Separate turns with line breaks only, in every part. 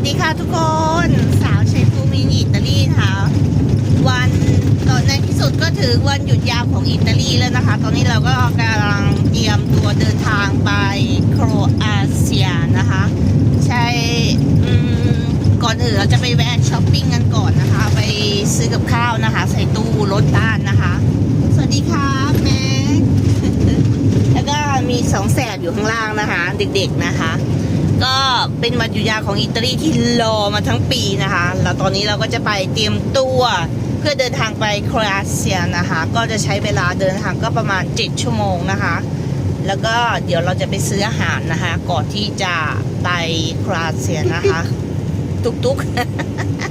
สดีค่ะทุกคนสาวเชฟฟูมินอิตาลีค่ะวันตอนในที่สุดก็ถึงวันหยุดยาวของอิตาลีแล้วนะคะ ตอนนี้เราก็กำลังเตรียมตัวเดินทางไปโครอาเซียนะคะ ใช่ก่อนอื่นเราจะไปแวะช้อปปิ้งกันก่อนนะคะ ไปซื้อกับข้าวนะคะ ใส่ตู้รถบ้านนะคะ สวัสดีค่ะแม็กแล้วก็มีสองแสบอยู่ข้างล่างนะคะ เด็กๆนะคะ ก็เป็นวันหยุดยาวของอิตาลีที่รอมาทั้งปีนะคะ แล้วตอนนี้เราก็จะไปเตรียมตัวเพื่อเดินทางไปโครเอเซียนะคะ ก็จะใช้เวลาเดินทางก็ประมาณ 7 ชั่วโมงนะคะ แล้วก็เดี๋ยวเราจะไปซื้ออาหารนะคะ ก่อนที่จะไปโครเอเซียนะคะ ตุกตุก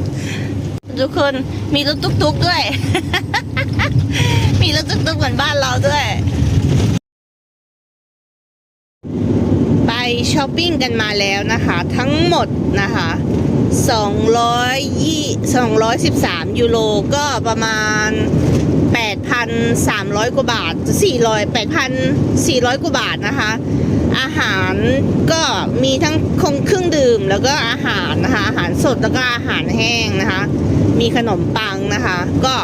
ๆทุกคนมีรถตุกตุกๆด้วย มีรถตุกตุกๆเหมือนบ้านเราด้วย ไป ช้อปปิ้งกันมาแล้วนะคะ ทั้งหมดนะคะ200 213 ยูโรก็ประมาณ 8,300 กว่าบาท 400 8,400 กว่าบาทนะคะ อาหารก็มีทั้งคงเครื่องดื่มแล้วก็อาหารนะคะ อาหารสดแล้วก็อาหารแห้งนะคะ มีขนมปังนะคะ ก็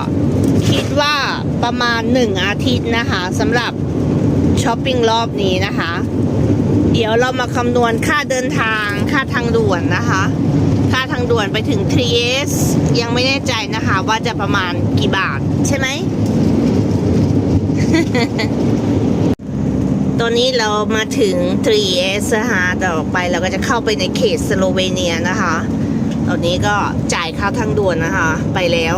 คิดว่าประมาณ 1 อาทิตย์นะคะสำหรับช้อปปิ้งรอบนี้นะคะ เดี๋ยวเรามาคำนวณค่าเดินทางค่าทางด่วนนะคะ ค่าทางด่วนไปถึงทรีเอสยังไม่แน่ใจนะคะว่าจะประมาณกี่บาทใช่ไหม ตอนนี้เรามาถึง 3S นะคะต่อไปเราก็จะเข้าไปในเขตสโลเวเนียนะคะ ตอนนี้ก็จ่ายค่าทางด่วนนะคะ ไปแล้ว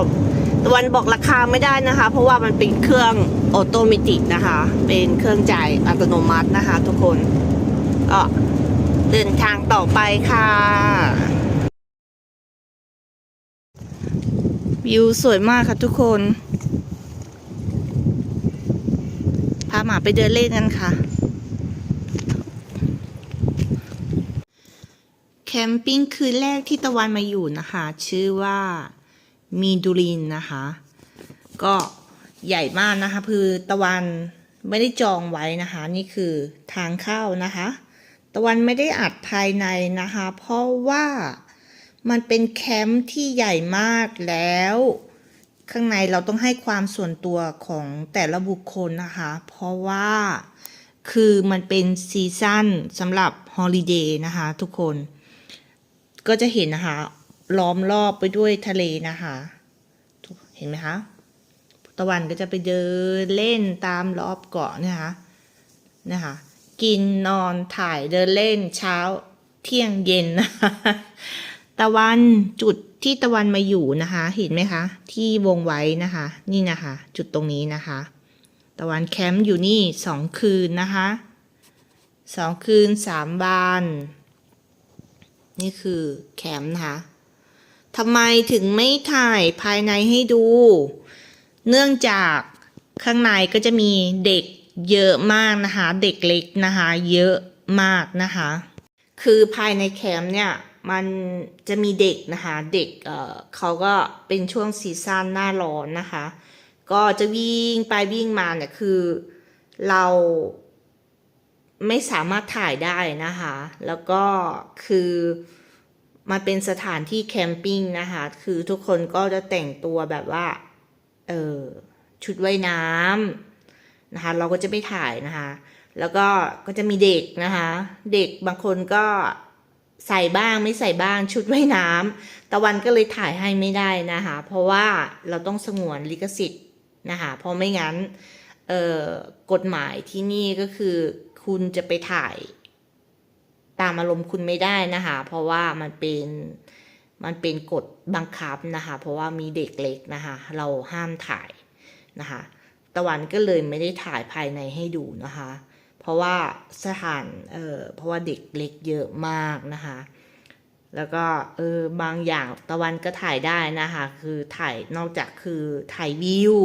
วันบอกราคาไม่ได้นะคะ เพราะว่ามันเป็นเครื่องออโตเมติกนะคะ เป็นเครื่องจ่ายอัตโนมัตินะคะทุกคน ก็เดินทางต่อไปค่ะ วิวสวยมากค่ะทุกคน พาหมาไปเดินเล่นกันค่ะ แคมปิ้งคืนแรกที่ตะวันมาอยู่นะคะ ชื่อว่ามีดูรินนะคะ ก็ใหญ่มากนะคะ คือตะวันไม่ได้จองไว้นะคะ นี่คือทางเข้านะคะ ตะวันไม่ได้อัดภายในนะคะ เพราะว่ามันเป็นแคมป์ที่ใหญ่มากแล้ว ข้างในเราต้องให้ความส่วนตัวของแต่ละบุคคลนะคะ เพราะว่าคือมันเป็นซีซั่นสำหรับฮอลิเดย์นะคะทุกคน ก็จะเห็นนะคะล้อมรอบไปด้วยทะเลนะคะ เห็นไหมคะ ตะวันก็จะไปเดินเล่นตามรอบเกาะนะคะนะคะ กินนอนถ่ายเดินเล่นเช้าเที่ยงเย็นนะคะตะวันจุดที่ตะวันมาอยู่นะคะ เห็นไหมคะ ที่วงไว้นะคะ นี่นะคะ จุดตรงนี้นะคะ ตะวันแคมป์อยู่นี่สองคืนนะคะสองคืนสามวัน นี่คือแคมป์นะคะทำไมถึงไม่ถ่ายภายในให้ดู เนื่องจากข้างในก็จะมีเด็ก เยอะมากนะคะ เด็กเล็กนะคะ เยอะมากนะคะ คือภายในแคมป์เนี่ยมันจะมีเด็กนะคะ เด็กเอ่อเขาก็เป็นช่วงซีซั่นหน้าร้อนนะคะ ก็จะวิ่งไปวิ่งมาเนี่ยคือเราไม่สามารถถ่ายได้นะคะ แล้วก็คือมันเป็นสถานที่แคมปิ้งนะคะ คือทุกคนก็จะแต่งตัวแบบว่า เออชุดว่ายน้ำ นะคะ เราก็จะไม่ถ่ายนะคะ แล้วก็ก็จะมีเด็กนะคะ เด็กบางคนก็ใส่บ้างไม่ใส่บ้างชุดว่ายน้ำตะวันก็เลยถ่ายให้ไม่ได้นะคะ เพราะว่าเราต้องสงวนลิขสิทธิ์นะคะเพราะไม่งั้นกฎหมายที่นี่ก็คือคุณจะไปถ่าย ตามอารมณ์คุณไม่ได้นะคะ เพราะว่ามันเป็นมันเป็นกฎบังคับนะคะ เพราะว่ามีเด็กเล็กนะคะ เราห้ามถ่ายนะคะ ตะวันก็เลยไม่ได้ถ่ายภายในให้ดูนะคะ เพราะว่าสถานเออเพราะว่าเด็กเล็กเยอะมากนะคะ แล้วก็เออบางอย่างตะวันก็ถ่ายได้นะคะ คือถ่ายนอกจากคือถ่ายวิว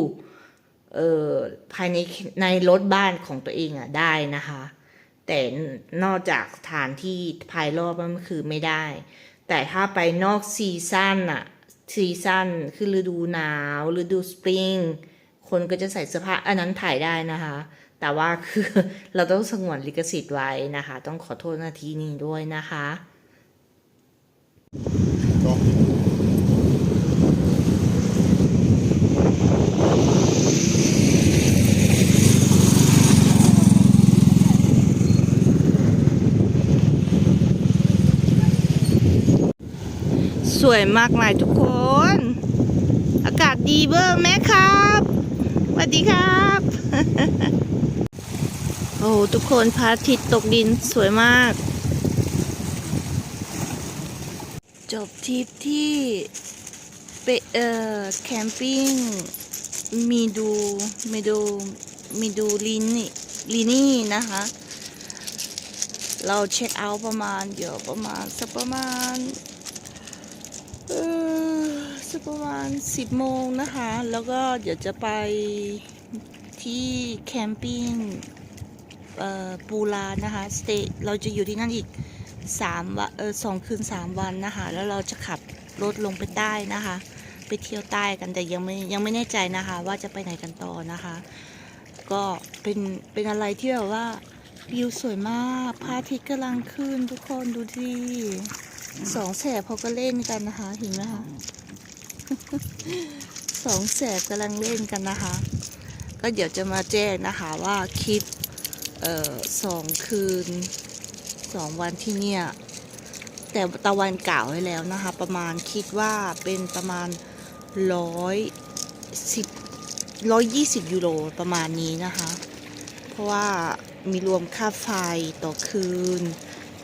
เออภายในในรถบ้านของตัวเองอะได้นะคะ แต่นอกจากสถานที่ภายรอบมันคือไม่ได้ แต่ถ้าไปนอกซีซั่นอะซีซั่นคือฤดูหนาวฤดูสปริง คนก็จะใส่เสื้อผ้าอันนั้นถ่ายได้นะคะ แต่ว่าคือเราต้องสงวนลิขสิทธิ์ไว้นะคะ ต้องขอโทษนาทีนี้ด้วยนะคะสวยมากมายทุกคน อากาศดีเบอร์แม่ครับส วัสดีครับ โอ้ทุกคนพระอาทิตย์ตกดินสวยมาก จบทริปที่เปเอ่อแคมปิ้งมีดูมีดูมีดูลินี่ลินี่นะคะ เราเช็คเอาท์ประมาณเดี๋ยวประมาณสักประมาณ ประมาณสิบโมงนะคะ แล้วก็เดี๋ยวจะไปที่แคมปิ้งปูลานะคะสเตเราจะอยู่ที่นั่นอีกสามวันเออสองคืนสามวันนะคะ แล้วเราจะขับรถลงไปใต้นะคะ ไปเที่ยวใต้กันแต่ยังไม่ยังไม่แน่ใจนะคะ ว่าจะไปไหนกันต่อนะคะ ก็เป็นเป็นอะไรที่แบบว่าวิวสวยมากพระอาทิตย์กำลังขึ้นทุกคนดูดิสองแสบเขาก็เล่นกันนะคะเห็นไหมคะ สองแสบกำลังเล่นกันนะคะ ก็เดี๋ยวจะมาแจ้งนะคะว่าคลิปเอ่อสองคืนสองวันที่เนี่ย แต่ตะวันกล่าวไว้แล้วนะคะ ประมาณคิดว่าเป็นประมาณร้อยสิบร้อยยี่สิบยูโรประมาณนี้นะคะ เพราะว่ามีรวมค่าไฟต่อคืน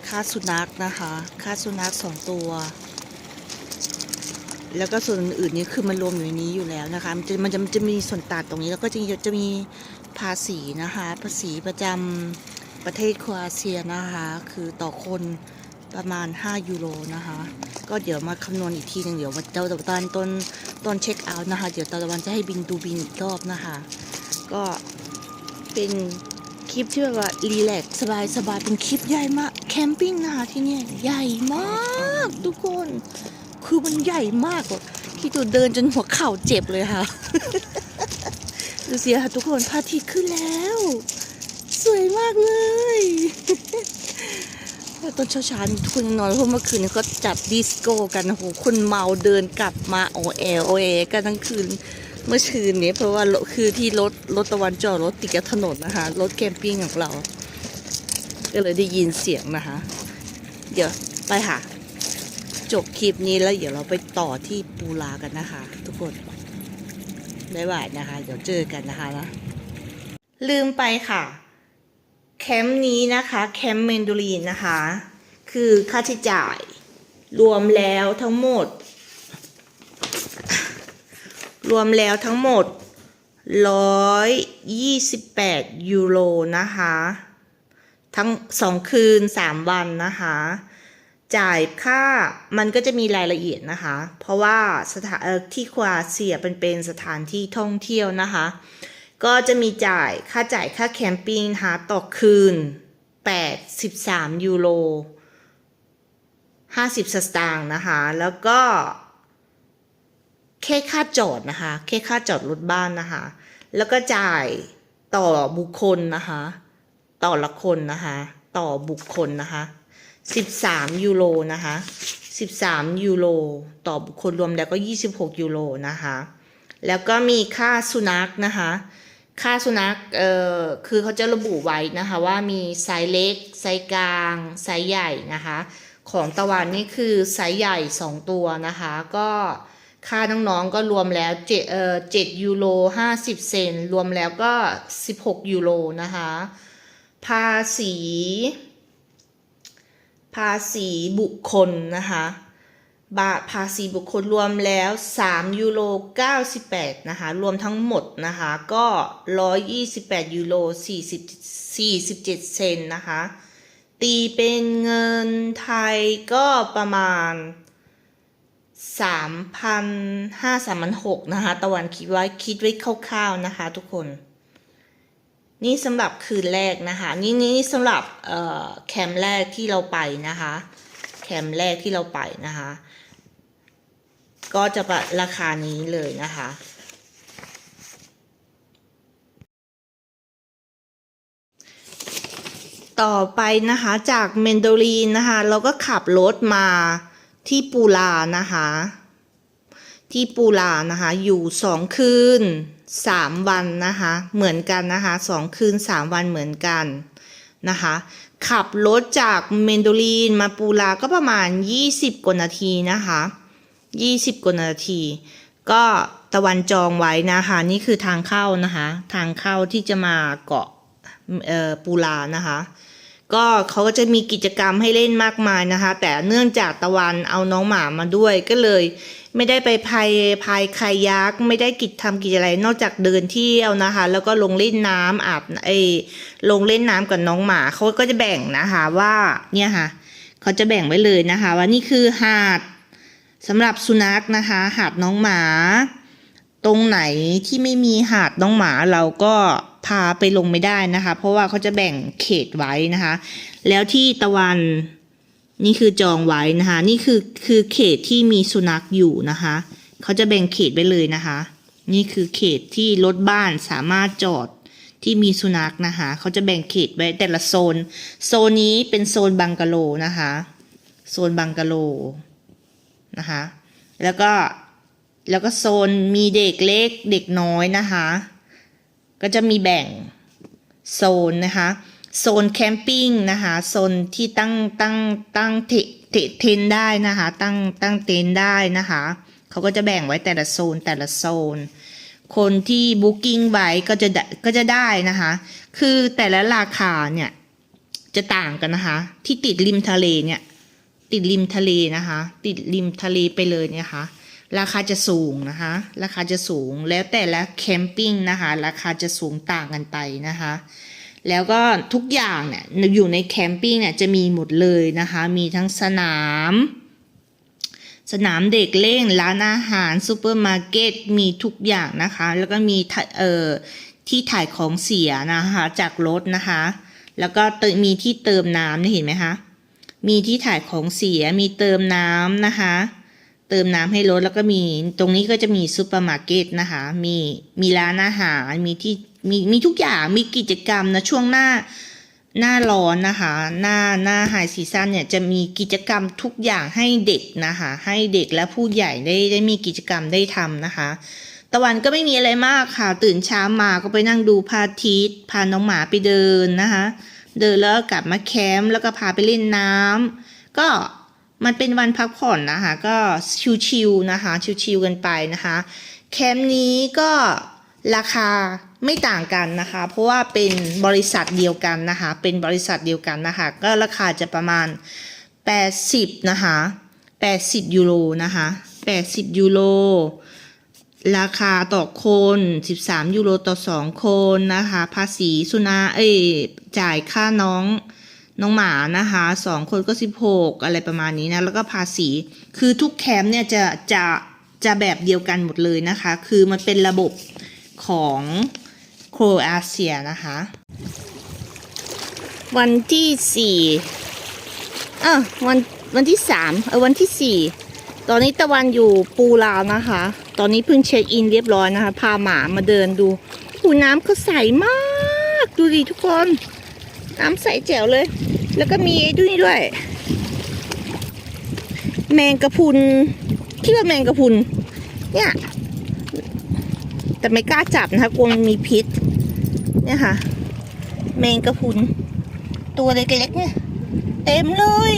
ค่าสุนัขนะคะ ค่าสุนัขสองตัว แล้วก็ส่วนอื่นนี่คือมันรวมอยู่ในนี้อยู่แล้วนะคะ มันจะมันจะจะมีส่วนต่างตรงนี้แล้วก็จะจะมีภาษีนะคะภาษีประจำประเทศโครเอเชียนะคะ คือต่อคนประมาณ 5 ยูโรนะคะ ก็เดี๋ยวมาคำนวณอีกทีหนึ่งเดี๋ยววันเจ้าตอนต้นต้นเช็คเอาท์นะคะ เดี๋ยวตะวันจะให้บินดูบินอีกรอบนะคะ ก็เป็นคลิปที่แบบว่ารีแลกซ์สบายสบายเป็นคลิปใหญ่มากแคมปิ้งนะคะที่นี่ใหญ่มากทุกคน คือมันใหญ่มากอะที่ตัวเดินจนหัวเข่าเจ็บเลยค่ะ ดูสิค่ะทุกคนพระอาทิตย์ขึ้นแล้ว สวยมากเลยแล้วตอนเช้าๆนี่ทุกคนนอนเพราะเมื่อคืนนี้ก็จัดดิสโก้กันโอ้โหคนเมาเดินกลับมาโอเอโอเอกันทั้งคืนเมื่อคืนนี้เพราะว่าคือที่รถรถตะวันจอดรถติดกับถนนนะคะ รถแคมปิ้งของเรา ก็เลยได้ยินเสียงนะคะ เดี๋ยวไปค่ะ จบคลิปนี้แล้วเดี๋ยวเราไปต่อที่ปูลากันนะคะ ทุกคนบ๊ายบายนะคะ เดี๋ยวเจอกันนะคะนะลืมไปค่ะ แคมป์นี้นะคะแคมป์เมนดูรีนนะคะ คือค่าใช้จ่ายรวมแล้วทั้งหมด รวมแล้วทั้งหมด128ยูโรนะคะ ทั้งสองคืน3วันนะคะ จ่ายค่ามันก็จะมีรายละเอียดนะคะ เพราะว่าสถานที่ครเอเชียเป็นเป็นสถานที่ท่องเที่ยวนะคะ ก็จะมีจ่ายค่าจ่ายค่าแคมปิ้งนะคะต่อคืน 83 ยูโร 50 สตางค์นะคะ แล้วก็แค่ค่าจอดนะคะ แค่ค่าจอดรถบ้านนะคะ แล้วก็จ่ายต่อบุคคลนะคะ ต่อละคนนะคะ ต่อบุคคลนะคะ 13ยูโรนะคะ13ยูโรต่อบุคคลรวมแล้วก็26ยูโรนะคะแล้วก็มีค่าสุนัขนะคะค่าสุนัขเอ่อคือเขาจะระบุไว้นะคะว่ามีไซส์เล็กไซส์กลางไซส์ใหญ่นะคะของตะวันนี่คือไซส์ใหญ่ 2 ตัวนะคะก็ค่าน้องๆก็รวมแล้วเจ็ดเอ่อเจ็ดยูโรห้าสิบเซนรวมแล้วก็ 16 ยูโรนะคะภาษี ภาษีบุคคลนะคะบาภาษีบุคคลรวมแล้ว 3 ยูโร 98 นะคะ รวมทั้งหมดนะคะ ก็ 128 ยูโร 40 47 เซนนะคะ ตีเป็นเงินไทยก็ประมาณ 3,500 3,600นะคะ ตะวันคิดไว้คิดไว้คร่าวๆนะคะทุกคน นี่สำหรับคืนแรกนะคะ นี่นี่สำหรับเอ่อแคมป์แรกที่เราไปนะคะ แคมป์แรกที่เราไปนะคะ ก็จะประราคานี้เลยนะคะต่อไปนะคะจากเมนโดลีนนะคะ เราก็ขับรถมาที่ปูลานะคะ ที่ปูลานะคะ อยู่สองคืน สามวันนะคะเหมือนกันนะคะสองคืนสามวันเหมือนกันนะคะขับรถจากเมนโดลีนมาปูลาก็ประมาณ 20 กว่านาทีนะคะ20 กว่านาที ก็ตะวันจองไว้นะคะนี่คือทางเข้านะคะ ทางเข้าที่จะมาเกาะปูลานะคะ ก็เขาก็จะมีกิจกรรมให้เล่นมากมายนะคะ แต่เนื่องจากตะวันเอาน้องหมามาด้วยก็เลย ไม่ได้ไปพายพายคายักไม่ได้กิจทำกิจอะไรนอกจากเดินเที่ยวนะคะ แล้วก็ลงเล่นน้ำอาบเอลงเล่นน้ำกับน้องหมาเขาก็จะแบ่งนะคะว่าเนี่ยค่ะเขาจะแบ่งไว้เลยนะคะ ว่านี่คือหาดสำหรับสุนัขนะคะ หาดน้องหมา ตรงไหนที่ไม่มีหาดน้องหมาเราก็ พาไปลงไม่ได้นะคะ เพราะว่าเขาจะแบ่งเขตไว้นะคะ แล้วที่ตะวันนี่คือจองไว้นะคะ นี่คือคือเขตที่มีสุนัขอยู่นะคะเขาจะแบ่งเขตไปเลยนะคะ นี่คือเขตที่รถบ้านสามารถจอดที่มีสุนัขนะคะเขาจะแบ่งเขตไว้แต่ละโซน โซนนี้เป็นโซนบังกะโลนะคะ โซนบังกะโลนะคะ แล้วก็แล้วก็โซนมีเด็กเล็กเด็กน้อยนะคะ ก็จะมีแบ่งโซนนะคะโซนแคมปิ้งนะคะโซนที่ตั้งตั้งตั้งเทเทเทนได้นะคะตั้งตั้งเต็นได้นะคะเขาก็จะแบ่งไว้แต่ละโซนแต่ละโซน คนที่บุ๊กิ้งไว้ก็จะได้ก็จะได้นะคะคือแต่ละราคาเนี่ยจะต่างกันนะคะ ที่ติดริมทะเลเนี่ยติดริมทะเลนะคะ ติดริมทะเลไปเลยเนี่ยค่ะ ราคาจะสูงนะคะ ราคาจะสูงแล้วแต่ละแคมปิ้งนะคะ ราคาจะสูงต่างกันไปนะคะ แล้วก็ทุกอย่างเนี่ยอยู่ในแคมปิ้งเนี่ยจะมีหมดเลยนะคะ มีทั้งสนาม สนามเด็กเล่น ร้านอาหารซูเปอร์มาร์เก็ต มีทุกอย่างนะคะ แล้วก็มีเอ่อที่ถ่ายของเสียนะคะจากรถนะคะ แล้วก็มมีที่เติมน้ำเนี่ยเห็นไหมคะ มีที่ถ่ายของเสีย มีเติมน้ำนะคะ เติมน้ำให้รถแล้วก็มีตรงนี้ก็จะมีซูเปอร์มาร์เก็ตนะคะ มีมีร้านอาหารมีที่มีมีทุกอย่างมีกิจกรรมนะช่วงหน้าหน้าร้อนนะคะ หน้าหน้าไฮซีซันเนี่ยจะมีกิจกรรมทุกอย่างให้เด็กนะคะ ให้เด็กและผู้ใหญ่ได้ได้มีกิจกรรมได้ทำนะคะ ตะวันก็ไม่มีอะไรมากค่ะ ตื่นเช้ามาก็ไปนั่งดูพระอาทิตย์พาน้องหมาไปเดินนะคะ เดินแล้วก็กลับมาแคมป์แล้วก็พาไปเล่นน้ำก็ มันเป็นวันพักผ่อนนะคะ ก็ชิวๆนะคะ ชิวๆกันไปนะคะ แคมป์นี้ก็ราคาไม่ต่างกันนะคะ เพราะว่าเป็นบริษัทเดียวกันนะคะ เป็นบริษัทเดียวกันนะคะ ก็ราคาจะประมาณ 80 นะคะ 80 ยูโรนะคะ 80 ยูโร ราคาต่อคน 13 ยูโรต่อ 2 คนนะคะ ภาษีสุนาเอ้จ่ายค่าน้อง น้องหมานะคะสองคนก็ 16 อะไรประมาณนี้นะ แล้วก็ภาษี คือทุกแคมป์เนี่ยจะจะจะแบบเดียวกันหมดเลยนะคะ คือมันเป็นระบบของโครอาเซียนะคะ วันที่สี่เออวันวันที่สามเออวันที่สี่ตอนนี้ตะวันอยู่ปูลาวนะคะ ตอนนี้เพิ่งเช็คอินเรียบร้อยนะคะ พาหมามาเดินดูหูน้ำเขาใสมาก ดูดิทุกคน น้ำใสแจ๋วเลย แล้วก็มีไอ้ด้วยนี่ด้วย แมงกะพุนคิดว่าแมงกะพุนเนี่ยแต่ไม่กล้าจับนะคะกลัวมันมีพิษ เนี่ยค่ะ แมงกะพุน ตัวเล็กๆเนี่ยเต็มเลย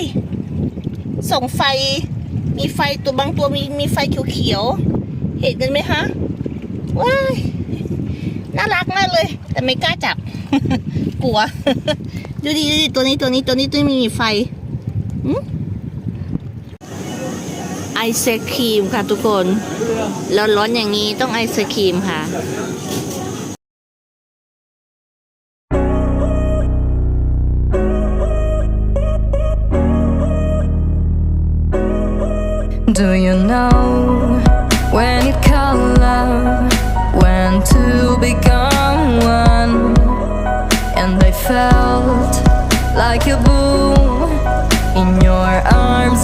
ส่งไฟ มีไฟตัวบางตัวมีมีไฟเขียวๆ เห็นกันไหมคะ ว้าย น่ารักมากเลย แต่ไม่กล้าจับ กลัว ดูดิดูดิตัวนี้ตัวนี้ตัวนี้ตัวนี้มีไฟไอศครีมค่ะทุกคนร้อนๆอย่างนี้ต้องไอศครีมค่ะ
Do you like a boom in your arms.